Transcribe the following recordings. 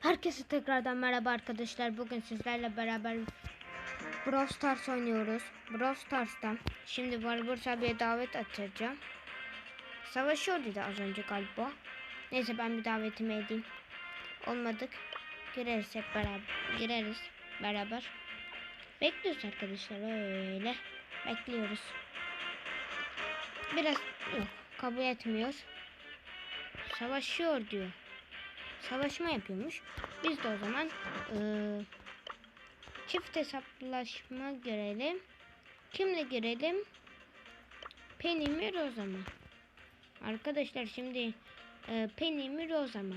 Herkese tekrardan merhaba arkadaşlar. Bugün sizlerle beraber Brawl Stars oynuyoruz. Brawl Stars'tan şimdi Barbaros abiye davet atacağım. Savaşıyor dedi az önce galiba. Neyse ben bir davetimi edeyim. Olmadık. Gireriz hep beraber. Gireriz beraber. Bekliyoruz arkadaşlar öyle. Bekliyoruz. Biraz yok, kabul etmiyor. Savaşıyor diyor savaşma yapıyormuş. Biz de o zaman ıı, çift hesaplaşma görelim. Kimle girelim? Penny mi Rosa mı? Arkadaşlar şimdi e, Penny mi Rosa mı?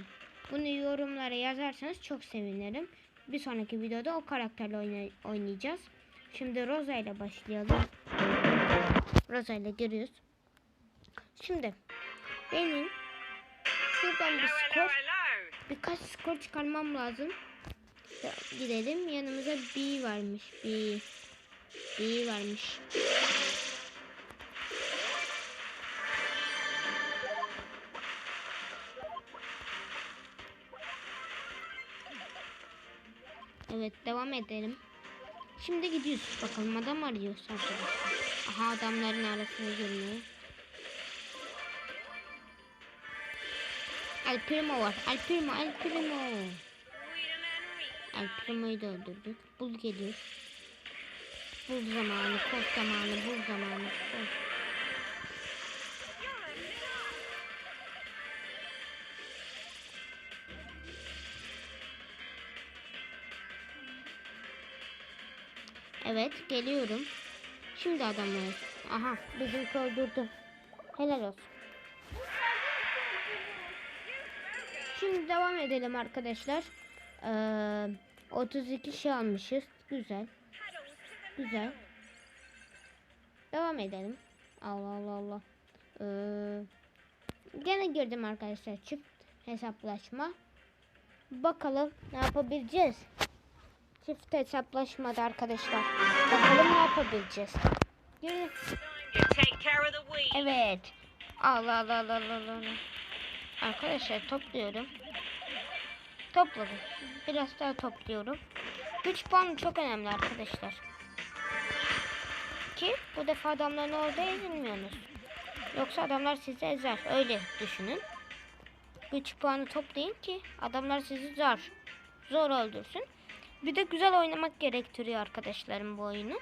Bunu yorumlara yazarsanız çok sevinirim. Bir sonraki videoda o karakterle oyna- oynayacağız. Şimdi Rosa ile başlayalım. Rosa ile giriyoruz. Şimdi benim şuradan bir skor birkaç skor çıkarmam lazım. Gidelim. Yanımıza B varmış. B. B varmış. Evet devam edelim. Şimdi gidiyoruz. Bakalım adam arıyor arkadaşlar. Aha adamların arasına girmeye. El Primo var. El Primo, El Primo. El Primo'yu da öldürdük. Bul geliyor. Bul zamanı, koş zamanı, bul zamanı, koş. Evet, geliyorum. Şimdi adamlar. Aha, bizimki öldürdü. Helal olsun. Şimdi devam edelim arkadaşlar. Ee, 32 şey almışız. Güzel. Güzel. Devam edelim. Allah Allah Allah. Ee, gene girdim arkadaşlar. Çift hesaplaşma. Bakalım ne yapabileceğiz. Çift hesaplaşmada arkadaşlar. Bakalım ne yapabileceğiz. Evet. Allah Allah Allah Allah. Arkadaşlar topluyorum. Topladım. Biraz daha topluyorum. Güç puanı çok önemli arkadaşlar. Ki bu defa adamların orada ezilmiyorsunuz. Yoksa adamlar sizi ezer. Öyle düşünün. Güç puanı toplayın ki adamlar sizi zor, zor öldürsün. Bir de güzel oynamak gerektiriyor arkadaşlarım bu oyunu.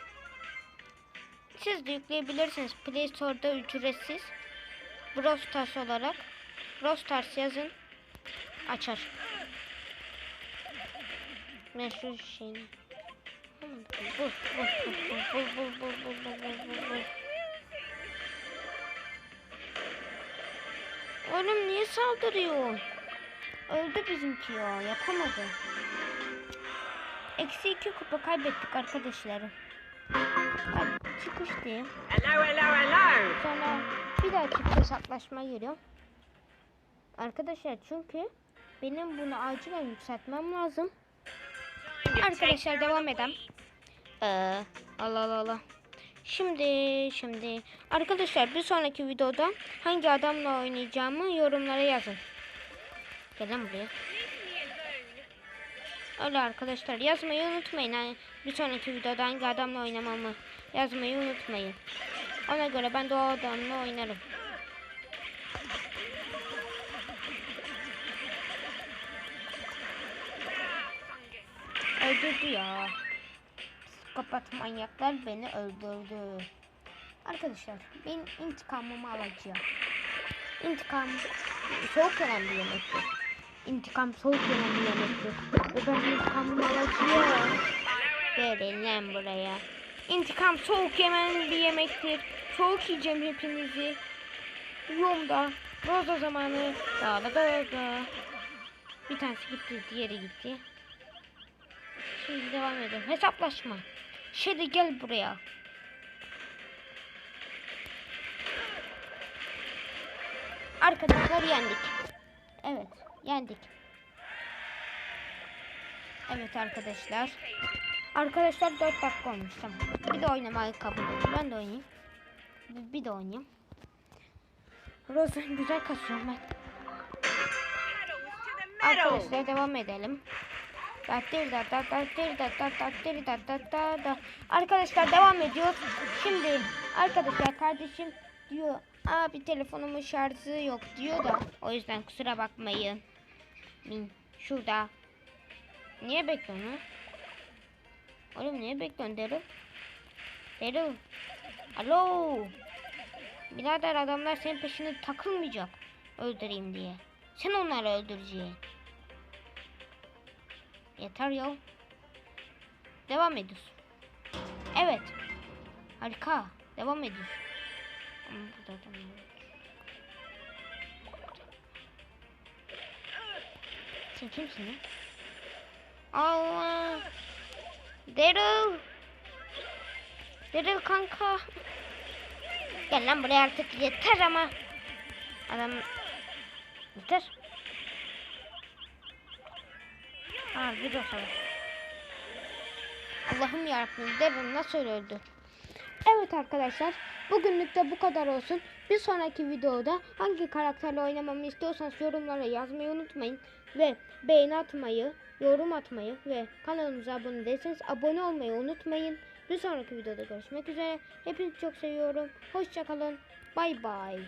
Siz de yükleyebilirsiniz. Play Store'da ücretsiz. Brawl Stars olarak. Brawl Stars yazın. Açar. Meşhur şeyini. Bul, bul, bul, bul, bul, bul, bul, bul, bul, bul, bul. Oğlum niye saldırıyor? Öldü bizimki ya. Yapamadı. Eksi iki kupa kaybettik arkadaşlarım. Hadi çıkış diyeyim. Hello, hello, hello. Sonra bir daha çift hesaplaşma giriyorum. Arkadaşlar çünkü benim bunu acilen yükseltmem lazım. Arkadaşlar devam weed. Ee, Allah Allah Allah. Şimdi şimdi arkadaşlar bir sonraki videoda hangi adamla oynayacağımı yorumlara yazın. Gelin buraya. Öyle arkadaşlar yazmayı unutmayın. Yani bir sonraki videoda hangi adamla oynamamı yazmayı unutmayın. Ona göre ben de o adamla oynarım. Öldürdü ya. Psikopat manyaklar beni öldürdü. Arkadaşlar ben intikamımı alacağım. İntikam soğuk yenen bir yemektir. İntikam soğuk yenen bir yemektir. Ve ben intikamımı alacağım. Gelin lan buraya. İntikam soğuk yemen bir yemektir. Soğuk yiyeceğim hepinizi. Yolda. Roza zamanı. Dağda dağda. Bir tanesi gitti, diğeri gitti. Şimdi devam edelim. Hesaplaşma. Şimdi gel buraya. Arkadaşlar yendik. Evet, yendik. Evet arkadaşlar. Arkadaşlar 4 dakika olmuş. Bir de oynamayı kabul edin. Ben de oynayayım. Bir, de oynayayım. Rosa güzel kasıyorum ben. Arkadaşlar devam edelim. Arkadaşlar devam ediyor. Şimdi arkadaşlar kardeşim diyor abi telefonumun şarjı yok diyor da o yüzden kusura bakmayın. Bin şurada. Niye bekliyorsun? Oğlum niye bekliyorsun Daryl? Daryl. Alo. Birader adamlar senin peşine takılmayacak. Öldüreyim diye. Sen onları öldüreceksin. Yeter ya. Devam ediyoruz. Evet. Harika. Devam ediyoruz. Ama burada var. Sen kimsin? Allah. Daryl. Daryl kanka. Gel lan buraya artık yeter ama. Adam yeter. Ha bir. Allah'ım yarabbim Daryl nasıl öldü? Evet arkadaşlar bugünlük de bu kadar olsun. Bir sonraki videoda hangi karakterle oynamamı istiyorsanız yorumlara yazmayı unutmayın. Ve beğeni atmayı, yorum atmayı ve kanalımıza abone değilseniz abone olmayı unutmayın. Bir sonraki videoda görüşmek üzere. Hepinizi çok seviyorum. Hoşçakalın. Bay bay.